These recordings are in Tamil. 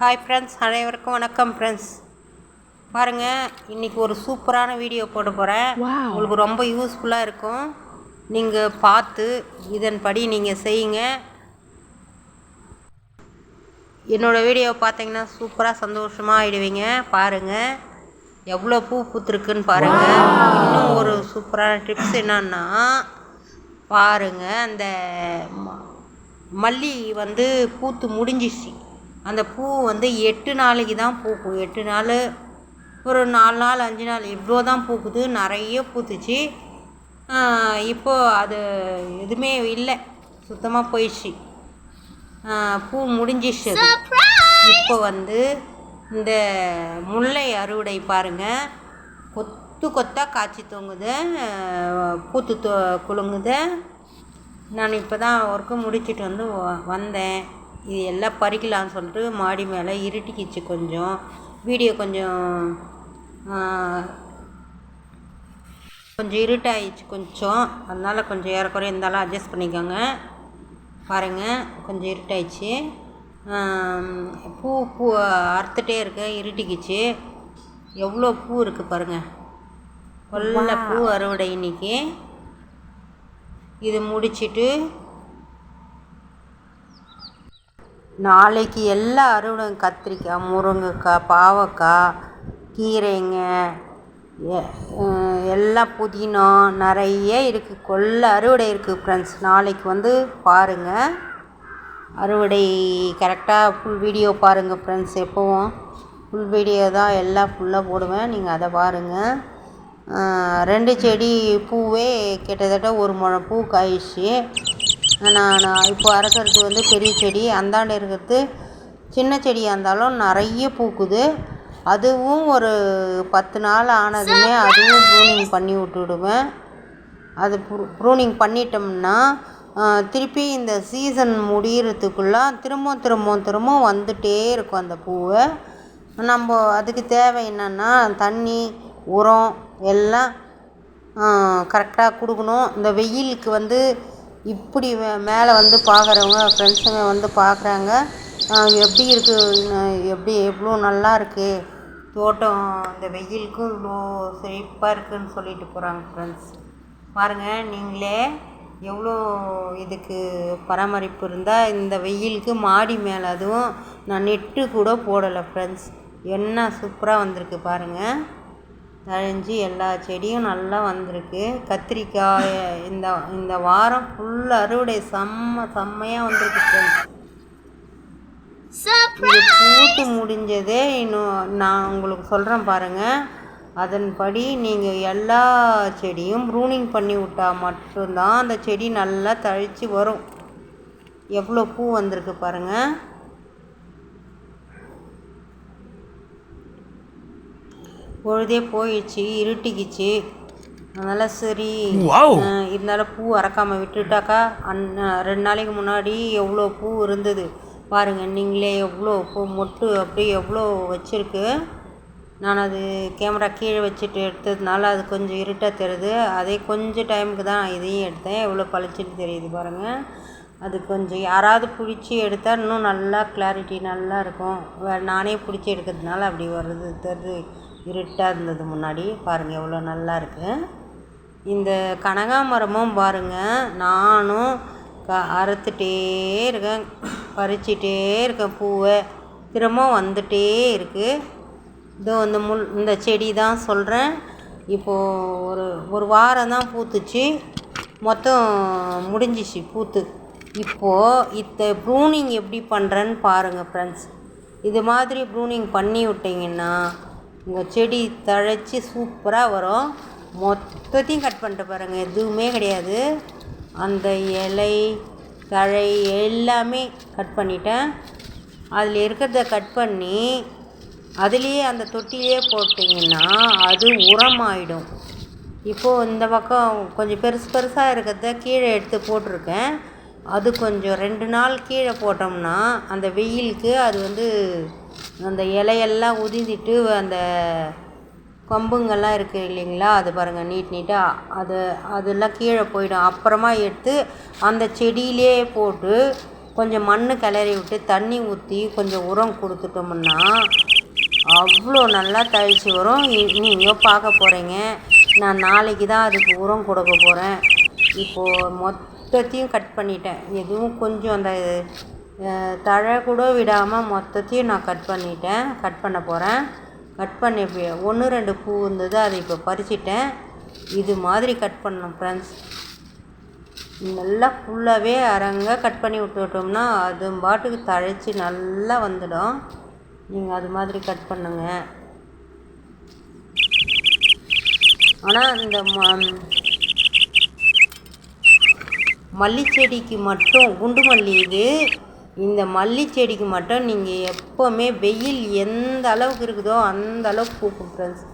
ஹாய் ஃப்ரெண்ட்ஸ் அனைவருக்கும் வணக்கம் ஃப்ரெண்ட்ஸ் பாருங்கள் இன்றைக்கி ஒரு சூப்பரான வீடியோ போட போகிறேன். உங்களுக்கு ரொம்ப யூஸ்ஃபுல்லாக இருக்கும். நீங்கள் பார்த்து இதன்படி நீங்கள் செய்யுங்க. என்னோடய வீடியோ பார்த்தீங்கன்னா சூப்பராக சந்தோஷமாக ஆயிடுவீங்க. பாருங்கள் எவ்வளோ பூ பூத்துருக்குன்னு பாருங்கள் இன்னும் ஒரு சூப்பரான டிப்ஸ் என்னன்னா பாருங்கள் அந்த மல்லி வந்து பூத்து முடிஞ்சிச்சு அந்த பூ வந்து எட்டு நாளைக்கு தான் பூக்கும். எட்டு நாள் ஒரு நாலு நாள் அஞ்சு நாள் இவ்வளோ தான் பூக்குது. நிறைய பூத்துச்சு. ஆஹ் இப்போ அது எதுவுமே இல்லை. சுத்தமாக போயிடுச்சு. பூ முடிஞ்சிச்சு. இப்போ வந்து இந்த முல்லை அறுவடை பாருங்க. கொத்து கொத்தாக காய்ச்சி தொங்குது. பூத்து தொ குலுங்குது. நான் இப்போ தான் ஒர்க்கு முடிச்சிட்டு வந்து வந்தேன். இது எல்லாம் பறிக்கலாம்னு சொல்லிட்டு மாடி மேலே இருட்டிக்கிச்சு கொஞ்சம். வீடியோ கொஞ்சம் கொஞ்சம் இருட்டாயிடுச்சு கொஞ்சம். அதனால் கொஞ்சம் ஏறக்குறைய இருந்தாலும் அட்ஜஸ்ட் பண்ணிக்கோங்க. பாருங்கள் கொஞ்சம் இருட்டாயிடுச்சு. பூ பூ அறுத்துட்டே இருக்கேன் இருட்டிக்கிச்சு. எவ்வளோ பூ இருக்குது பாருங்கள் கொல்ல பூ அறுவடை இன்னைக்கு. இது முடிச்சிட்டு நாளைக்கு எல்லா அறுவடைங்க கத்திரிக்காய் முருங்கைக்காய் பாவக்காய் கீரைங்க எ- எல்லாம் புதினா நிறைய இருக்குது கொள்ள அறுவடை இருக்குது ஃப்ரெண்ட்ஸ் நாளைக்கு வந்து பாருங்கள் அறுவடை கரெக்டாக ஃபுல் வீடியோ பாருங்கள் ஃப்ரெண்ட்ஸ் எப்போவும் ஃபுல் வீடியோ தான் எல்லாம் ஃபுல்லாக போடுவேன். நீங்கள் அதை பாருங்கள் ரெண்டு செடி பூவே கிட்டத்தட்ட ஒரு முழம் பூ காயிடுச்சு நான் நான் இப்போ அறுக்கிறது வந்து பெரிய செடி அந்தாண்ட இருக்கிறது சின்ன செடியாக இருந்தாலும் நிறைய பூக்குது. அதுவும் ஒரு பத்து நாள் ஆனதுமே அதுவும் ப்ரூனிங் பண்ணி விட்டுடுவேன். அது ப்ரூனிங் பண்ணிட்டோம்னா திருப்பி இந்த சீசன் முடியறதுக்குள்ள திரும்ப திரும்ப திரும்ப வந்துகிட்டே இருக்கும் அந்த பூவை. நம்ம அதுக்கு தேவை என்னென்னா தண்ணி உரம் எல்லாம் கரெக்டாக கொடுக்கணும். இந்த வெயிலுக்கு வந்து இப்படி மேலே வந்து பார்க்குறவங்க ஃப்ரெண்ட்ஸுங்க வந்து பார்க்குறாங்க. எப்படி இருக்குது எப்படி எவ்வளோ நல்லா இருக்குது தோட்டம் இந்த வெயிலுக்கும் இவ்வளோ செழிப்பாக இருக்குதுன்னு சொல்லிட்டு போகிறாங்க ஃப்ரெண்ட்ஸ். பாருங்கள் நீங்களே எவ்வளோ இதுக்கு பராமரிப்பு இருந்தால் இந்த வெயிலுக்கு மாடி மேலே அதுவும் நான் நெட்டு கூட போடலை ஃப்ரெண்ட்ஸ். என்ன சூப்பராக வந்திருக்கு பாருங்கள் தழைஞ்சி எல்லா செடியும் நல்லா வந்திருக்கு. கத்திரிக்காய் இந்த இந்த வாரம் ஃபுல் அறுவடை. செம்ம செம்மையாக வந்திருக்கு இது பூத்து முடிஞ்சதே இன்னும் நான் உங்களுக்கு சொல்கிறேன் பாருங்கள் அதன்படி நீங்கள் எல்லா செடியும் ப்ரூனிங் பண்ணி விட்டால் மட்டும்தான் அந்த செடி நல்லா தழைச்சி வரும். எவ்வளோ பூ வந்திருக்கு பாருங்கள் பொழுதே போயிடுச்சு இருட்டிக்கிச்சு. அதனால் சரி இருந்தாலும் பூ அறக்காமல் விட்டுட்டாக்கா அன் ரெண்டு நாளைக்கு முன்னாடி எவ்வளோ பூ இருந்தது. பாருங்கள் நீங்களே எவ்வளோ பூ மொட்டு அப்படியே எவ்வளோ வச்சுருக்கு. நான் அது கேமரா கீழே வச்சுட்டு எடுத்ததுனால அது கொஞ்சம் இருட்டாக தெரியுது. அதே கொஞ்சம் டைமுக்கு தான் இதையும் எடுத்தேன். எவ்வளோ பளிச்சுன்னு தெரியுது பாருங்கள் அது கொஞ்சம் யாராவது பிடிச்சி எடுத்தால் இன்னும் நல்லா கிளாரிட்டி நல்லா இருக்கும். வே- நானே பிடிச்சி எடுக்கிறதுனால அப்படி வருது தெரியுது இருட்டாக இருந்தது முன்னாடி. பாருங்கள் எவ்வளோ நல்லா இருக்குது இந்த கனகாமரமும் பாருங்கள் நானும் க அறுத்துட்டே இருக்கேன். பறிச்சிட்டே இருக்கேன் பூவை. திரும்ப வந்துட்டே இருக்குது இதோ இந்த முள் இந்த செடி தான் சொல்கிறேன் இப்போது ஒரு ஒரு வாரம் தான் பூத்துச்சு. மொத்தம் முடிஞ்சிச்சு பூத்து. இப்போது இத்த ப்ரூனிங் எப்படி பண்ணுறேன்னு பாருங்கள் ஃப்ரெண்ட்ஸ் இது மாதிரி ப்ரூனிங் பண்ணி விட்டிங்கன்னா உங்கள் செடி தழைச்சி சூப்பராக வரும். மொத்தத்தையும் கட் பண்ணிட்டு பாருங்கள் எதுவுமே கிடையாது. அந்த இலை தழை எல்லாமே கட் பண்ணிட்டேன். அதில் இருக்கிறத கட் பண்ணி அதுலேயே அந்த தொட்டிலே போட்டிங்கன்னா அது உரமாயிடும். இப்போது இந்த பக்கம் கொஞ்சம் பெருசு பெருசாக இருக்கிறத கீழே எடுத்து போட்டிருக்கேன். அது கொஞ்சம் ரெண்டு நாள் கீழே போட்டோம்னா அந்த வெயிலுக்கு அது வந்து அந்த இலையெல்லாம் உதிர்ந்துட்டு அந்த கொம்புங்கள்லாம் இருக்குது இல்லைங்களா? அது பாருங்கள் நீட் நீட்டாக அது அதெல்லாம் கீழே போயிடும். அப்புறமா எடுத்து அந்த செடியிலே போட்டு கொஞ்சம் மண் கிளறி விட்டு தண்ணி ஊற்றி கொஞ்சம் உரம் கொடுத்துட்டோம்னா அவ்வளோ நல்லா தழிச்சு வரும். நீங்கள் பார்க்க போகிறீங்க நான் நாளைக்கு தான் அதுக்கு உரம் கொடுக்க போகிறேன் இப்போது மொத்தத்தையும் கட் பண்ணிட்டேன். எதுவும் கொஞ்சம் அந்த தழை கூட விடாமல் மொத்தத்தையும் நான் கட் பண்ணிட்டேன். கட் பண்ண போகிறேன் கட் பண்ணி ஒன்று ரெண்டு பூ இருந்தது அதை இப்போ பறிச்சிட்டேன். இது மாதிரி கட் பண்ணணும் ஃப்ரெண்ட்ஸ் நல்லா ஃபுல்லாகவே அரங்க. கட் பண்ணி விட்டுட்டோம்னா அது பாட்டுக்கு தழைச்சி நல்லா வந்துடும். நீங்கள் அது மாதிரி கட் பண்ணுங்க. ஆனால் இந்த ம மல்லி செடிக்கு மட்டும் குண்டு மல்லி இது. இந்த மல்லி செடிக்கு மட்டும் நீங்கள் எப்போவுமே வெயில் எந்த அளவுக்கு இருக்குதோ அந்த அளவுக்கு பூக்கும் ஃப்ரெண்ட்ஸ்.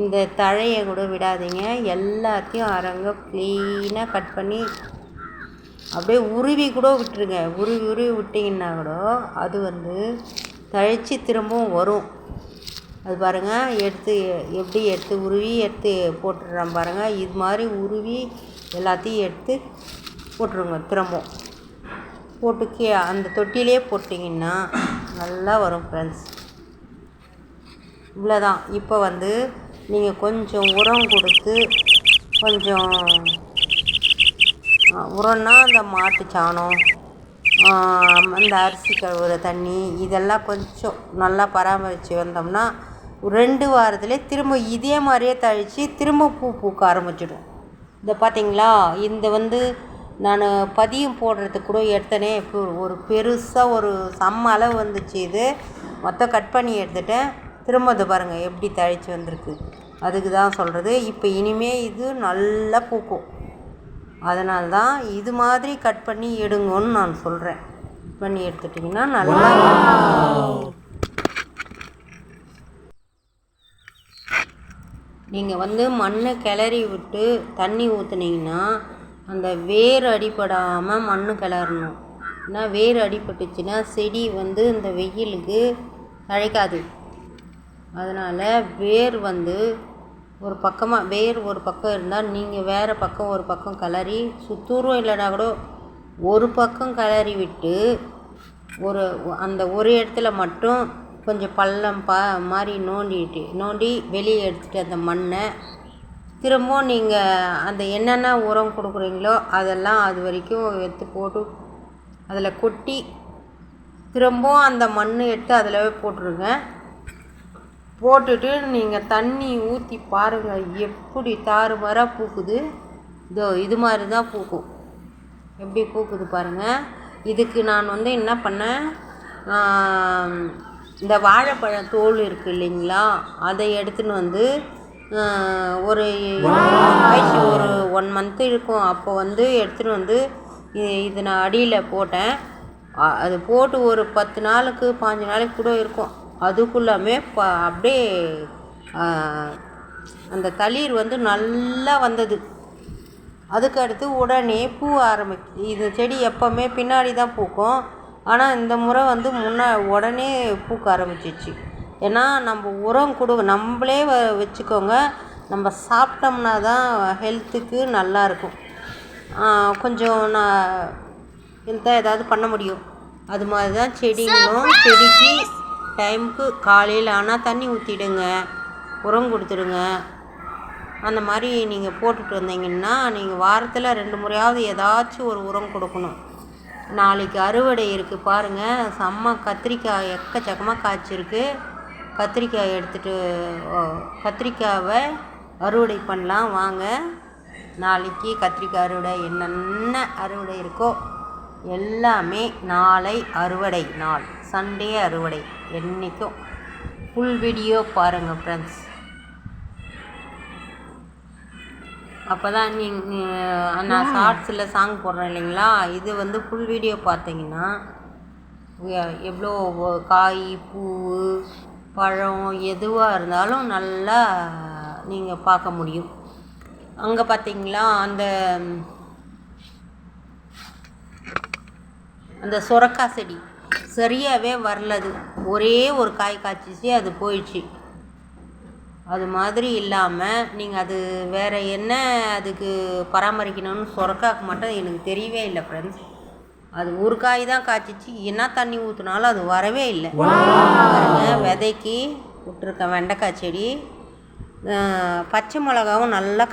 இந்த தழையை கூட விடாதீங்க. எல்லாத்தையும் அரங்க க்ளீனாக கட் பண்ணி அப்படியே உருவி கூட விட்டுருங்க. உருவி உருவி விட்டிங்கன்னா கூட அது வந்து தழைச்சி திரும்பவும் வரும். அது பாருங்கள் எடுத்து எப்படி எடுத்து உருவி எடுத்து போட்டுடுறேன் பாருங்கள் இது மாதிரி உருவி எல்லாத்தையும் எடுத்து போட்டுருங்க திரும்பவும். போட்டு கீ அந்த தொட்டிலே போட்டிங்கன்னா நல்லா வரும் ஃப்ரெண்ட்ஸ் இவ்வளோதான் இப்போ வந்து நீங்கள் கொஞ்சம் உரம் கொடுத்து கொஞ்சம் உரம்னா அந்த மாட்டு சாணம் அந்த அரிசி கழுவுற தண்ணி இதெல்லாம் கொஞ்சம் நல்லா பராமரித்து வந்தோம்னா ரெண்டு வாரத்திலே திரும்ப இதே மாதிரியே தழித்து திரும்ப பூ பூக்க ஆரம்பிச்சிடும். இந்த பார்த்தீங்களா இந்த வந்து நான் பதியம் போடுறதுக்கு கூட எடுத்தனே இப்போ ஒரு பெருசாக ஒரு செம்ம அளவு வந்துச்சு இது. மொத்தம் கட் பண்ணி எடுத்துட்டேன். திரும்ப இது பாருங்கள் எப்படி தழிச்சு வந்திருக்கு. அதுக்கு தான் சொல்கிறது இப்போ இனிமே இது நல்லா பூக்கும். அதனால தான் இது மாதிரி கட் பண்ணி எடுங்கன்னு நான் சொல்கிறேன் கட் பண்ணி எடுத்துட்டிங்கன்னா நல்லா நீங்கள் வந்து மண்ணை கிளறி விட்டு தண்ணி ஊற்றுனீங்கன்னா அந்த வேர் அடிபடாமல் மண் கிளறணும். ஏன்னா வேர் அடிபட்டுச்சுன்னா செடி வந்து இந்த வெயிலுக்கு தழைக்காது அதனால் வேர் வந்து ஒரு பக்கமாக வேர் ஒரு பக்கம் இருந்தால் நீங்கள் வேறு பக்கம் ஒரு பக்கம் கிளறி சுத்தூரம் இல்லைனா கூட ஒரு பக்கம் கிளறி விட்டு ஒரு அந்த ஒரு இடத்துல மட்டும் கொஞ்சம் பள்ளம் பா மாதிரி நோண்டிட்டு நோண்டி வெளியே எடுத்துகிட்டு அந்த மண்ணை திரும்பவும் நீங்கள் அந்த என்னென்ன உரம் கொடுக்குறீங்களோ அதெல்லாம் அது வரைக்கும் எடுத்து போட்டு அதில் கொட்டி திரும்பவும் அந்த மண் எடுத்து அதில் போட்டுருங்க. போட்டுட்டு நீங்கள் தண்ணி ஊற்றி பாருங்கள் எப்படி தாறுமாறாக பூக்குது. இதோ இது மாதிரி தான் பூக்கும். எப்படி பூக்குது பாருங்கள் இதுக்கு நான் வந்து என்ன பண்ணேன்? இந்த வாழைப்பழம் தோல் இருக்குது இல்லைங்களா? அதை எடுத்துன்னு வந்து ஒரு வயசு ஒரு ஒன் மந்த்து இருக்கும். அப்போ வந்து எடுத்துன்னு வந்து இது நான் அடியில் போட்டேன். அது போட்டு ஒரு பத்து நாளுக்கு பாஞ்சு நாளைக்கு கூட இருக்கும். அதுக்குள்ளாமே ப அப்படியே அந்த தளிர் வந்து நல்லா வந்தது. அதுக்கு அடுத்து உடனே பூ ஆரம்பிக்குது இது செடி எப்போவுமே பின்னாடி தான் பூக்கும். ஆனால் இந்த முறை வந்து முன்னா உடனே பூக்க ஆரம்பிச்சிச்சு. ஏன்னா நம்ம உரம் கொடு நம்மளே வ வச்சுக்கோங்க. நம்ம சாப்பிட்டோம்னா தான் ஹெல்த்துக்கு நல்லா இருக்கும். கொஞ்சம் நான் ஹெல்த்தாக ஏதாவது பண்ண முடியும். அது மாதிரி தான் செடிங்களும் செடிக்கு டைமுக்கு காலையில் ஆனால் தண்ணி ஊற்றிடுங்க உரம் கொடுத்துடுங்க. அந்த மாதிரி நீங்கள் போட்டுட்டு வந்தீங்கன்னா நீங்கள் வாரத்தில் ரெண்டு முறையாவது ஏதாச்சும் ஒரு உரம் கொடுக்கணும். நாளைக்கு அறுவடை இருக்குது பாருங்கள் செம்ம கத்திரிக்காய் எக்கச்சக்கமாக காய்ச்சிருக்கு. கத்திரிக்காய் எடுத்துகிட்டு கத்திரிக்காவை அறுவடை பண்ணலாம் வாங்க. நாளைக்கு கத்திரிக்காய் அறுவடை என்னென்ன அறுவடை இருக்கோ எல்லாமே நாளை அறுவடை நாள் சண்டே அறுவடை என்றைக்கும் ஃபுல் வீடியோ பாருங்கள் ஃப்ரெண்ட்ஸ் அப்போ தான் நீங்கள் நான் ஷார்ட்ஸில் சாங் போடுறேன் இல்லைங்களா? இது வந்து ஃபுல் வீடியோ பார்த்தீங்கன்னா எவ்வளோ காய் பூ பழம் எதுவாக இருந்தாலும் நல்லா நீங்கள் பார்க்க முடியும். அங்கே பார்த்தீங்களா அந்த அந்த சுரக்காய் செடி சரியாகவே வரலது. ஒரே ஒரு காய் காய்ச்சிச்சு அது போயிடுச்சு. அது மாதிரி இல்லாமல் நீங்கள் அது வேறு என்ன அதுக்கு பராமரிக்கணும்னு சுரக்காக்கு மட்டும் எனக்கு தெரியவே இல்லை ஃப்ரெண்ட்ஸ் அது ஒரு காய் தான் காய்ச்சிச்சு. என்ன தண்ணி ஊற்றினாலும் அது வரவே இல்லை. விதைக்கு விட்டுருக்கேன் வெண்டைக்காய் செடி பச்சை மிளகாவும் நல்லா கா